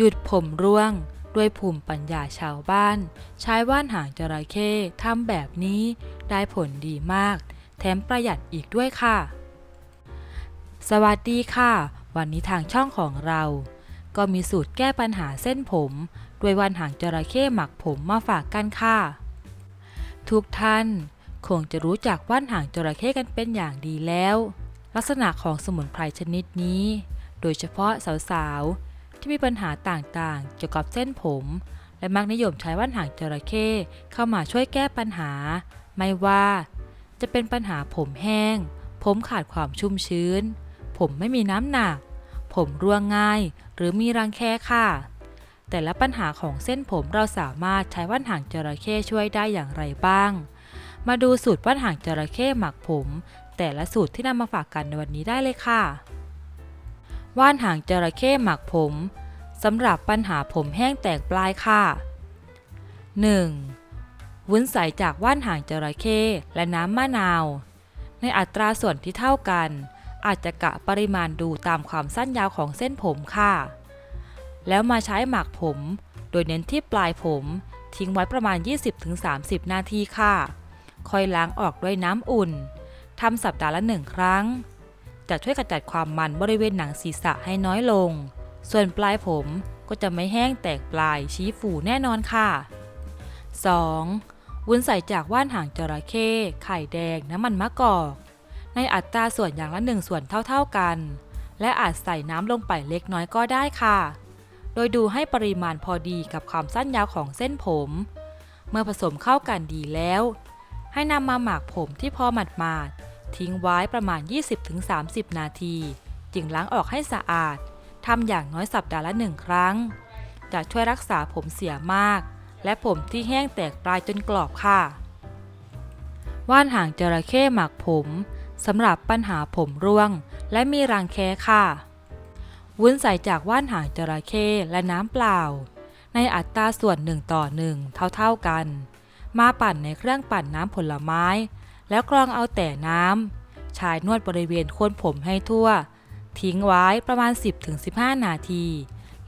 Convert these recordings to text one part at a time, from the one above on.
หยุดผมร่วง ด้วยภูมิปัญญาชาวบ้าน ใช้ว่านหางจระเข้ทำแบบนี้ได้ผลดีมาก แถมประหยัดอีกด้วยค่ะ สวัสดีค่ะ วันนี้ทางช่องของเรา ก็มีสูตรแก้ปัญหาเส้นผม ด้วยว่านหางจระเข้หมักผมมาฝากกันค่ะ ทุกท่าน คงจะรู้จักว่านหางจระเข้กันเป็นอย่างดีแล้ว ลักษณะของสมุนไพรชนิดนี้ โดยเฉพาะสาวๆ ที่มีปัญหาต่างๆ เกี่ยวกับเส้นผม และมักนิยมใช้ว่านหางจระเข้เข้ามาช่วยแก้ปัญหา ไม่ว่า จะเป็นปัญหาผมแห้ง ผมขาดความชุ่มชื้น ผมไม่มีน้ำหนัก ผมร่วงง่าย หรือมีรังแคค่ะ แต่ละปัญหาของเส้นผมเราสามารถใช้ว่านหางจระเข้ช่วยได้อย่างไรบ้าง มาดูสูตรว่านหางจระเข้หมักผม แต่ละสูตรที่นำมาฝากกันในวันนี้ได้เลยค่ะ ว่านหางจระเข้หมักผมสำหรับปัญหาผมแห้งแตกปลายค่ะ 1. วุ้นใสจากว่านหางจระเข้และน้ำมะนาว ในอัตราส่วนที่เท่ากัน อาจจะกะปริมาณดูตามความสั้นยาวของเส้นผมค่ะ แล้วมาใช้หมักผม โดยเน้นที่ปลายผมทิ้งไว้ประมาณ 20-30 นาทีค่ะ ค่อยล้างออกด้วยน้ำอุ่นทำสัปดาห์ละหนึ่งครั้ง จะช่วยกระจัดความมันบริเวณหนังศีรษะให้น้อยลง ส่วนปลายผมก็จะไม่แห้งแตกปลายชี้ฟูแน่นอนค่ะ 2. วุ้นใส่จากว่านหางจระเข้ไข่แดงน้ำมันมะกอก ในอัตราส่วนอย่างละหนึ่งส่วนเท่าๆกัน และอาจใส่น้ำลงไปเล็กน้อยก็ได้ค่ะ โดยดูให้ปริมาณพอดีกับความสั้นยาวของเส้นผม เมื่อผสมเข้ากันดีแล้ว ให้นำมาหมักผมที่พอหมาดๆ ทิ้งไว้ประมาณ 20-30 นาที จึงล้างออกให้สะอาดทำอย่างน้อยสัปดาห์ละหนึ่งครั้ง จะช่วยรักษาผมเสียมาก และผมที่แห้งแตกปลายจนกรอบค่ะ ว่านหางจระเข้หมักผมสำหรับปัญหาผมร่วง และมีรังแคค่ะ วุ้นใส่จากว่านหางจระเข้และน้ำเปล่า ในอัตราส่วน1ต่อ1เท่าๆกัน มาปั่นในเครื่องปั่นน้ำผลไม้ แล้วกรองเอาแต่น้ำ ชายนวดบริเวณโคนผมให้ทั่ว ทิ้งไว้ประมาณ 10-15 นาที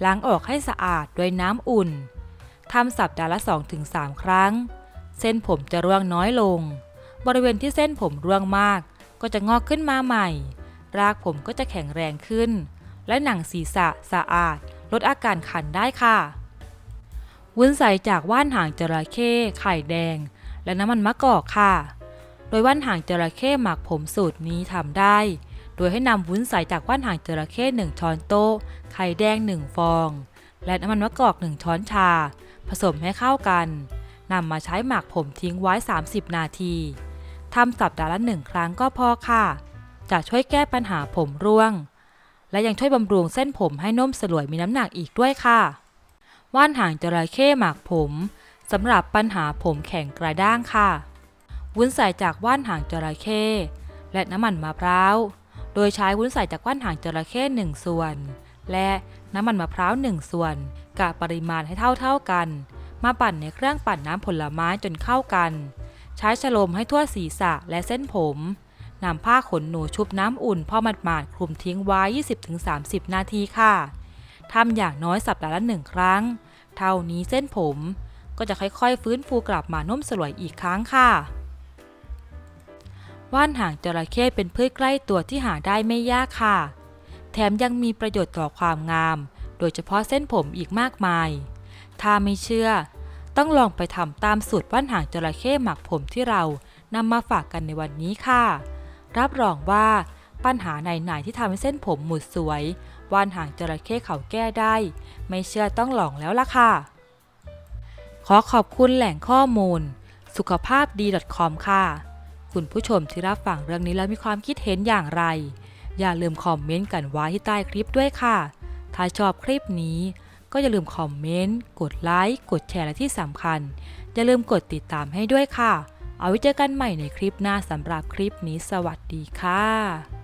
ล้างออกให้สะอาดด้วยน้ำอุ่น ทำสัปดาห์ละ 2-3 ครั้ง เส้นผมจะร่วงน้อยลง บริเวณที่เส้นผมร่วงมาก ก็จะงอกขึ้นมาใหม่ รากผมก็จะแข็งแรงขึ้น และหนังศีรษะสะอาด ลดอาการคันได้ค่ะวุ้นใสจากว่านหางจระเข้ไข่แดง และน้ำมันมะกอกค่ะ โดยว่านหางจระเข้หมักผมสูตรนี้ทำได้ โดยให้นำวุ้นใสจากว่านหางจระเข้1ช้อนโต๊ะ ไข่แดง 1 ฟอง และน้ำมันมะกอก 1 ช้อนชา ผสมให้เข้ากันนำมาใช้หมักผมทิ้งไว้ 30 นาทีทำสัปดาห์ละหนึ่งครั้งก็พอค่ะ จะช่วยแก้ปัญหาผมร่วง และยังช่วยบำรุงเส้นผมให้นุ่มสลวยมีน้ำหนักอีกด้วยค่ะ ว่านหางจระเข้หมักผมสำหรับปัญหาผมแข็งกระด้างค่ะ วุ้นใส่จากว่านหางจระเข้และน้ำมันมะพร้าว โดยใช้วุ้นใส่จากว่านหางจระเข้1ส่วน และน้ำมันมะพร้าว1ส่วนกะปริมาณให้เท่าๆกัน มาปั่นในเครื่องปั่นน้ำผลไม้จนเข้ากัน ใช้ฉโลมให้ทั่วศีรษะและเส้นผมนำผ้าขนหนูชุบน้ำอุ่นพอหมาดๆคลุมทิ้งไว้ 20-30 นาทีค่ะทำอย่างน้อยสัปดาห์ละหนึ่งครั้ง เท่านี้เส้นผมก็จะค่อยๆ ฟื้นฟูกลับมานุ่มสลวยอีกครั้งค่ะ ว่านหางจระเข้เป็นพืชใกล้ตัวที่หาได้ไม่ยากค่ะ แถมยังมีประโยชน์ต่อความงาม โดยเฉพาะเส้นผมอีกมากมาย ถ้าไม่เชื่อ ต้องลองไปทำตามสูตรว่านหางจระเข้หมักผมที่เรานำมาฝากกันในวันนี้ค่ะ รับรองว่าปัญหาไหนๆที่ทำให้เส้นผมหมุดสวย ว่านหางจระเข้เขาแก้ได้ ไม่เชื่อต้องลองแล้วล่ะค่ะ ขอขอบคุณแหล่งข้อมูล สุขภาพดี .com ค่ะ คุณผู้ชมที่รับฟังเรื่องนี้แล้วมีความคิดเห็นอย่างไร อย่าลืมคอมเมนต์กันไว้ที่ใต้คลิปด้วยค่ะ ถ้าชอบคลิปนี้ ก็อย่าลืมคอมเมนต์ กดไลค์ กดแชร์และที่สำคัญ อย่าลืมกดติดตามให้ด้วยค่ะ เอาไว้เจอกันใหม่ในคลิปหน้าสำหรับคลิปนี้ สวัสดีค่ะ